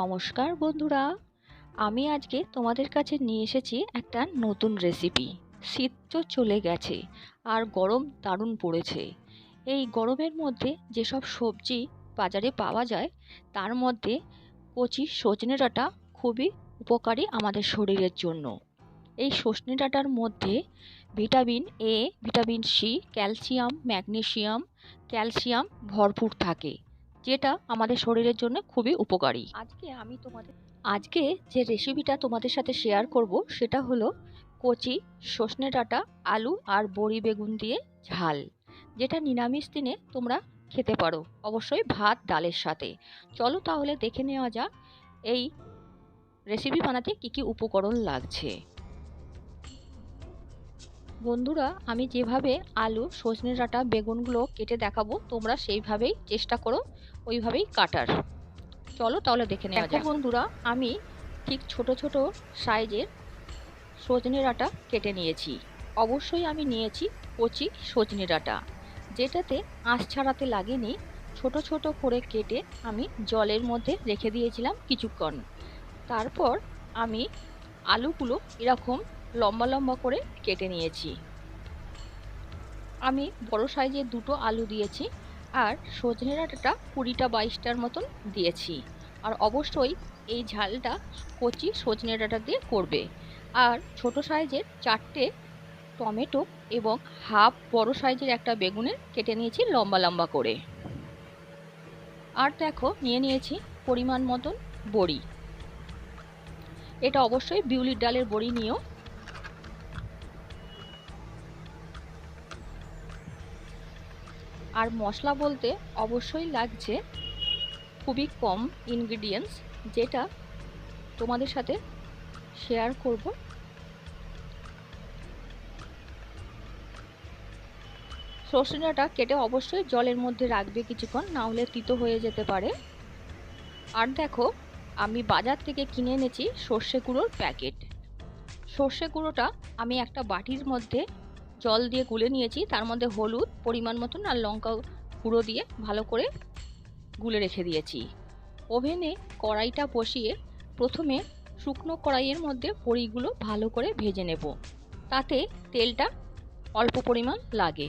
নমস্কার বন্ধুরা। আমি আজকে তোমাদের কাছে নিয়ে এসেছি একটা নতুন রেসিপি শীত তো চলে গেছে, আর গরম দারুণ পড়েছে। এই গরমের মধ্যে যেসব সবজি বাজারে পাওয়া যায়, তার মধ্যে কচি সজনে ডাঁটা খুবই উপকারী আমাদের শরীরের জন্য। এই সজনে ডাঁটার মধ্যে vitamin A vitamin C calcium, magnesium, calcium ভরপুর থাকে। যেটা আমাদের শরীরের জন্য খুবই উপকারী। আজকে আমি তোমাদের আজকে যে রেসিপিটা তোমাদের সাথে শেয়ার করব সেটা হলো কচি সজনে ডাঁটা আলু আর বড়ি বেগুন দিয়ে ঝাল যেটা নিরামিষ দিনে তোমরা খেতে পারো অবশ্যই ভাত ডালের সাথে। চলো তাহলে দেখে নেওয়া যাক এই রেসিপি বানাতে কি কি উপকরণ লাগছে। বন্ধুরা আমি যেভাবে আলু সজনে ডাঁটা বেগুনগুলো কেটে দেখাবো তোমরা সেইভাবেই চেষ্টা করো ওইভাবেই কাটার। চলো তাহলে দেখে নেওয়া যাক। বন্ধুরা আমি ঠিক ছোট ছোট সাইজের সজনে ডাঁটা কেটে নিয়েছি। অবশ্যই আমি নিয়েছি কচি সজনে ডাঁটা। যেটাতে আঁশ ছাড়াতে লাগেনি ছোট ছোট করে কেটে আমি জলের মধ্যে রেখে দিয়েছিলাম কিছুক্ষণ। তারপর আমি আলুগুলো এরকম লম্বা লম্বা করে কেটে নিয়েছি। আমি বড় সাইজের দুটো আলু দিয়েছি আর সজনে ডাঁটাটা কুড়িটা বাইশটার মতন দিয়েছি। আর অবশ্যই এই ঝালটা কচি সজনে ডাঁটা দিয়ে করবে। আর ছোট সাইজের চারটে টমেটো এবং হাফ বড় সাইজের একটা বেগুনের কেটে নিয়েছি লম্বা লম্বা করে। আর দেখো, নিয়ে নিয়েছি পরিমাণ মতন বড়ি। এটা অবশ্যই বিউলির ডালের বড়ি নিয়েও আর মশলা বলতে অবশ্যই লাগছে খুবই কম ইনগ্রিডিয়েন্টস যেটা তোমাদের সাথে শেয়ার করব। সর্ষেটা কেটে অবশ্যই জলের মধ্যে রাখবে কিছুক্ষণ, না হলে তিতো হয়ে যেতে পারে। আর দেখো, আমি বাজার থেকে কিনে এনেছি সর্ষে গুঁড়োর প্যাকেট। সর্ষে গুঁড়োটা আমি একটা বাটির মধ্যে জল দিয়ে গুলে নিয়েছি, তার মধ্যে হলুদ, পরিমাণ মতন আর লঙ্কা গুঁড়ো দিয়ে ভালো করে গুলে রেখে দিয়েছি। ওভেনে কড়াইটা বসিয়ে প্রথমে শুকনো কড়াইয়ের মধ্যে বড়িগুলো ভালো করে ভেজে নেব। তাতে তেলটা অল্প পরিমাণ লাগে।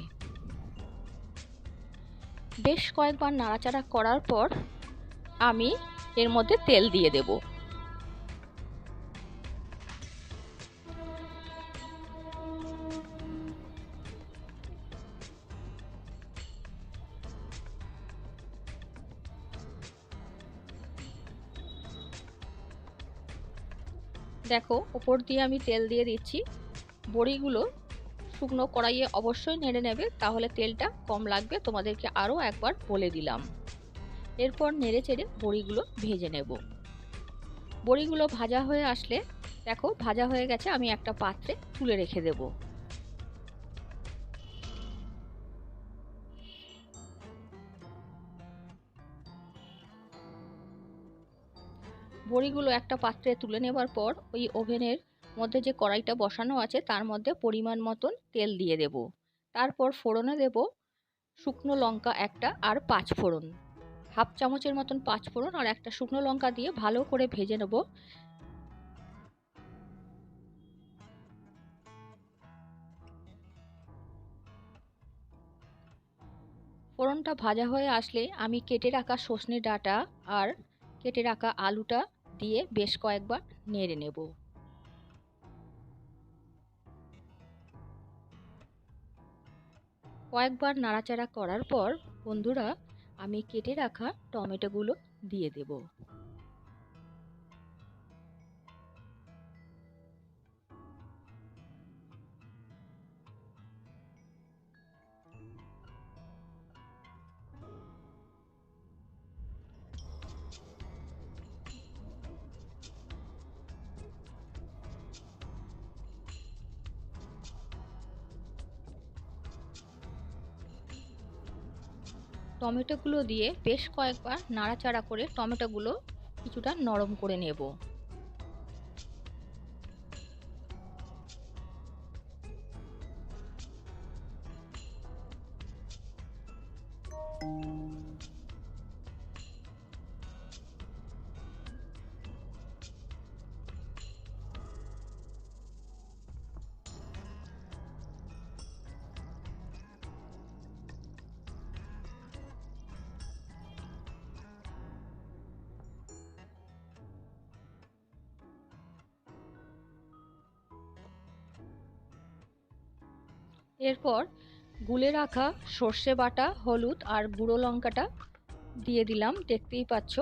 বেশ কয়েকবার নাড়াচাড়া করার পর আমি এর মধ্যে তেল দিয়ে দেবো। দেখো, ওপর দিয়ে আমি তেল দিয়ে দিচ্ছি। বড়িগুলো শুকনো কড়াইয়ে অবশ্যই নেড়ে নেবে, তাহলে তেলটা কম লাগবে। তোমাদেরকে আরও একবার বলে দিলাম। এরপর নেড়ে চেড়ে বড়িগুলো ভেজে নেব। বড়িগুলো ভাজা হয়ে আসলে, দেখো, ভাজা হয়ে গেছে, আমি একটা পাত্রে তুলে রেখে দেব। বড়িগুলো একটা পাত্রে তুলে নেবার পর ওই ওভেনের মধ্যে যে কড়াইটা বসানো আছে, তার মধ্যে পরিমাণ মতন তেল দিয়ে দেব। তারপর ফোড়নে দেব শুকনো লঙ্কা একটা আর পাঁচ ফোড়ন। হাফ চামচের মতন পাঁচ ফোড়ন আর একটা শুকনো লঙ্কা দিয়ে ভালো করে ভেজে নেব। ফোড়নটা ভাজা হয়ে আসলে আমি কেটে রাখা সজনে ডাঁটা আর কেটে রাখা আলুটা দিয়ে বেশ কয়েকবার নেড়ে নেব। কয়েকবার নাড়াচাড়া করার পর বন্ধুরা, আমি কেটে রাখা টমেটোগুলো দিয়ে দেব। টমেটোগুলো দিয়ে বেশ কয়েকবার নাড়াচাড়া করে টমেটোগুলো কিছুটা নরম করে নেব। এরপর গুলে রাখা সর্ষে বাটা, হলুদ আর গুঁড়ো লঙ্কাটা দিয়ে দিলাম, দেখতেই পাচ্ছ।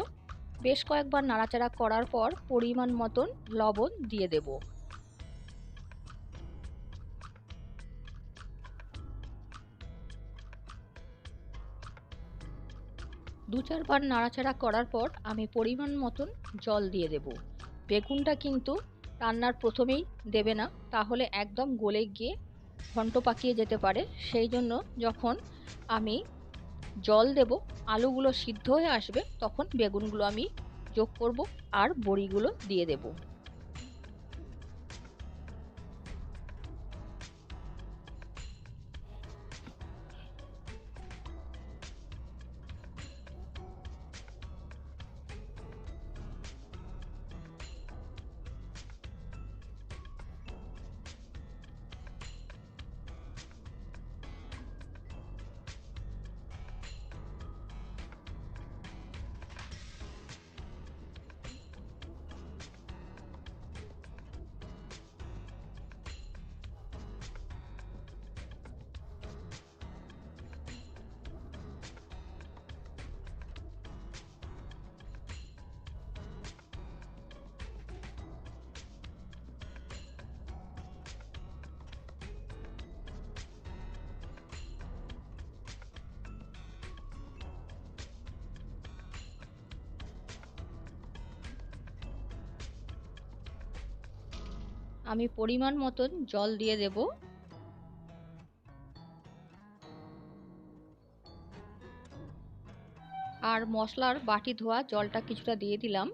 বেশ কয়েকবার নাড়াচাড়া করার পর পরিমাণ মতন লবণ দিয়ে দেব। দু চারবার নাড়াচাড়া করার পর আমি পরিমাণ মতন জল দিয়ে দেব। বেগুনটা কিন্তু রান্নার প্রথমেই দেবে না, তাহলে একদম গলে গিয়ে ঘন্ট পাকিয়ে যেতে পারে, সেই জন্য যখন আমি জল দেব, আলুগুলো সিদ্ধ হয়ে আসবে, তখন বেগুনগুলো আমি যোগ করব আর বড়িগুলো দিয়ে দেব। আমি পরিমাণ মতন জল দিয়ে দেব। আর মশলার বাটি ধোয়া জলটা কিছুটা দিয়ে দিলাম।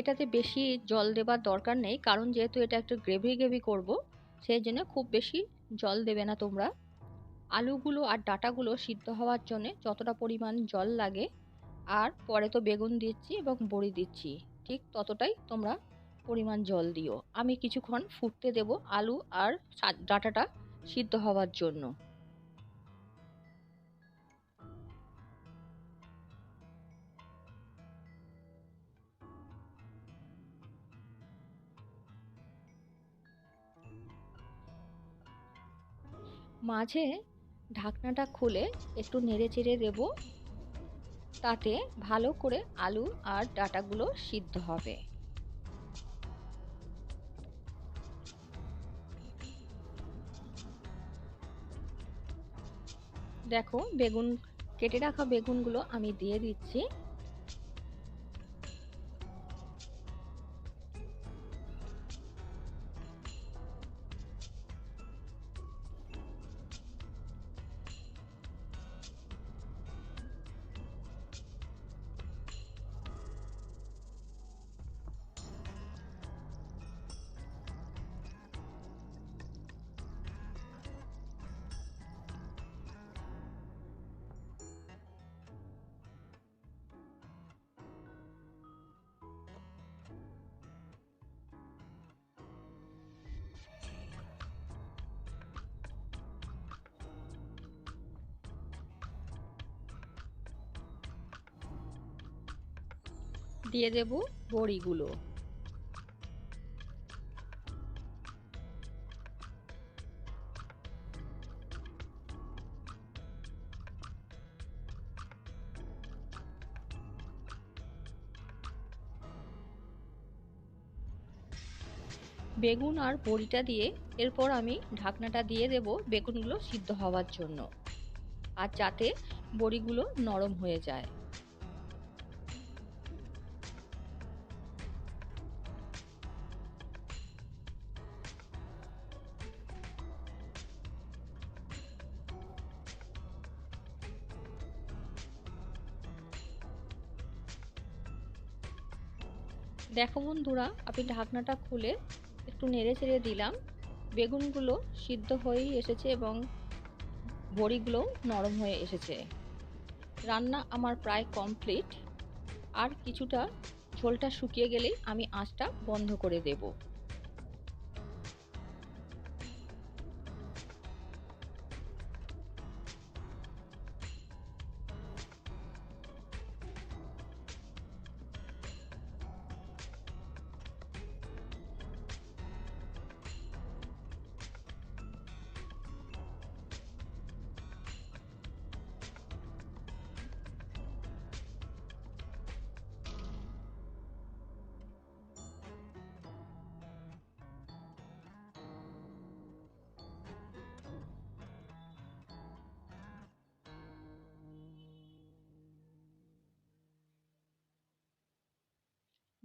এটাতে বেশি জল দেবার দরকার নেই, কারণ যেহেতু এটা একটু গ্রেভি গ্রেভি করব, সেই জন্য খুব বেশি জল দেবে না তোমরা। আলুগুলো আর ডাটাগুলো সিদ্ধ হওয়ার জন্য যতটা পরিমাণ জল লাগে, আর পরে তো বেগুন দিচ্ছি এবং বড়ি দিচ্ছি, ঠিক ততটাই তোমরা পরিমাণ জল দিও। আমি কিছুক্ষণ ফুটতে দেব আলু আর ডাটাটা সিদ্ধ হওয়ার জন্য। মাঝে ঢাকনাটা খুলে একটু নেড়ে চেড়ে দেব, তাতে ভালো করে আলু আর ডাটাগুলো সিদ্ধ হবে। দেখো, বেগুন, কেটে রাখা বেগুনগুলো আমি দিয়ে দিচ্ছি। দিয়ে দেব বড়িগুলো। বেগুন আর বড়িটা দিয়ে এরপর আমি ঢাকনাটা দিয়ে দেব বেগুনগুলো সিদ্ধ হওয়ার জন্য। আর যাতে বড়িগুলো নরম হয়ে যায়। দেখো বন্ধুরা, আমি ঢাকনাটা খুলে একটু নেড়ে চেড়ে দিলাম। বেগুনগুলো সিদ্ধ হয়েই এসেছে এবং বড়িগুলো নরম হয়ে এসেছে। রান্না আমার প্রায় কমপ্লিট। আর কিছুটা ঝোলটা শুকিয়ে গেলেই আমি আঁচটা বন্ধ করে দেব।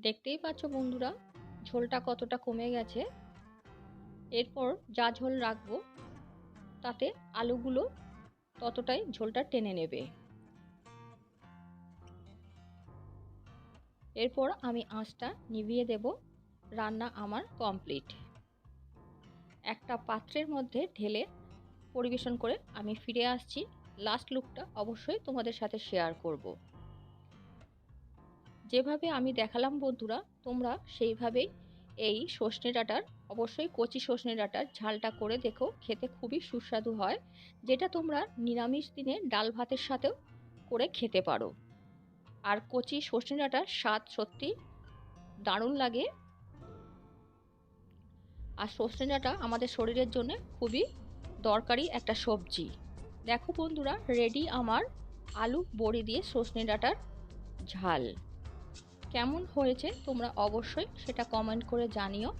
দেখতেই পাচ্ছ বন্ধুরা, ঝোলটা কতটা কমে গেছে। এরপর যা ঝোল রাখব, তাতে আলুগুলো ততটাই ঝোলটা টেনে নেবে। এরপর আমি আঁচটা নিভিয়ে দেব, রান্না আমার কমপ্লিট। একটা পাত্রের মধ্যে ঢেলে পরিবেশন করে আমি ফিরে আসছি। লাস্ট লুকটা অবশ্যই তোমাদের সাথে শেয়ার করব। যেভাবে আমি দেখালাম বন্ধুরা, তোমরা সেইভাবেই এই সজনে ডাঁটার, অবশ্যই কচি সজনে ডাঁটার ঝালটা করে দেখো, খেতে খুবই সুস্বাদু হয়, যেটা তোমরা নিরামিষ দিনে ডাল ভাতের সাথেও করে খেতে পারো। আর কচি সজনে ডাঁটার স্বাদ সত্যি দারুণ লাগে। আর সজনে ডাঁটা আমাদের শরীরের জন্য খুবই দরকারি একটা সবজি। দেখো বন্ধুরা রেডি আমার আলু বড়ি দিয়ে সজনে ডাঁটার ঝাল। কেমন হয়েছে তোমরা অবশ্যই সেটা কমেন্ট করে জানিও।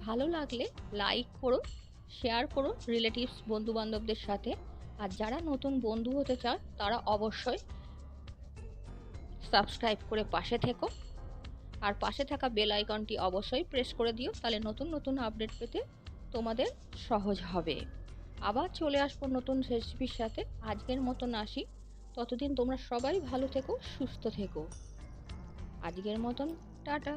ভালো লাগলে লাইক করো শেয়ার করো রিলেটিভস বন্ধুবান্ধবদের সাথে। আর যারা নতুন বন্ধু হতে চায় তারা অবশ্যই সাবস্ক্রাইব করে পাশে থেকো। আর পাশে থাকা বেল আইকনটি অবশ্যই প্রেস করে দিও, তাহলে নতুন নতুন আপডেট পেতে তোমাদের সহজ হবে। আবার চলে আসব নতুন রেসিপির সাথে। আজকের মতন আসি। ততদিন তোমরা সবাই ভালো থেকো, সুস্থ থেকো। আজকের মতন টাটা।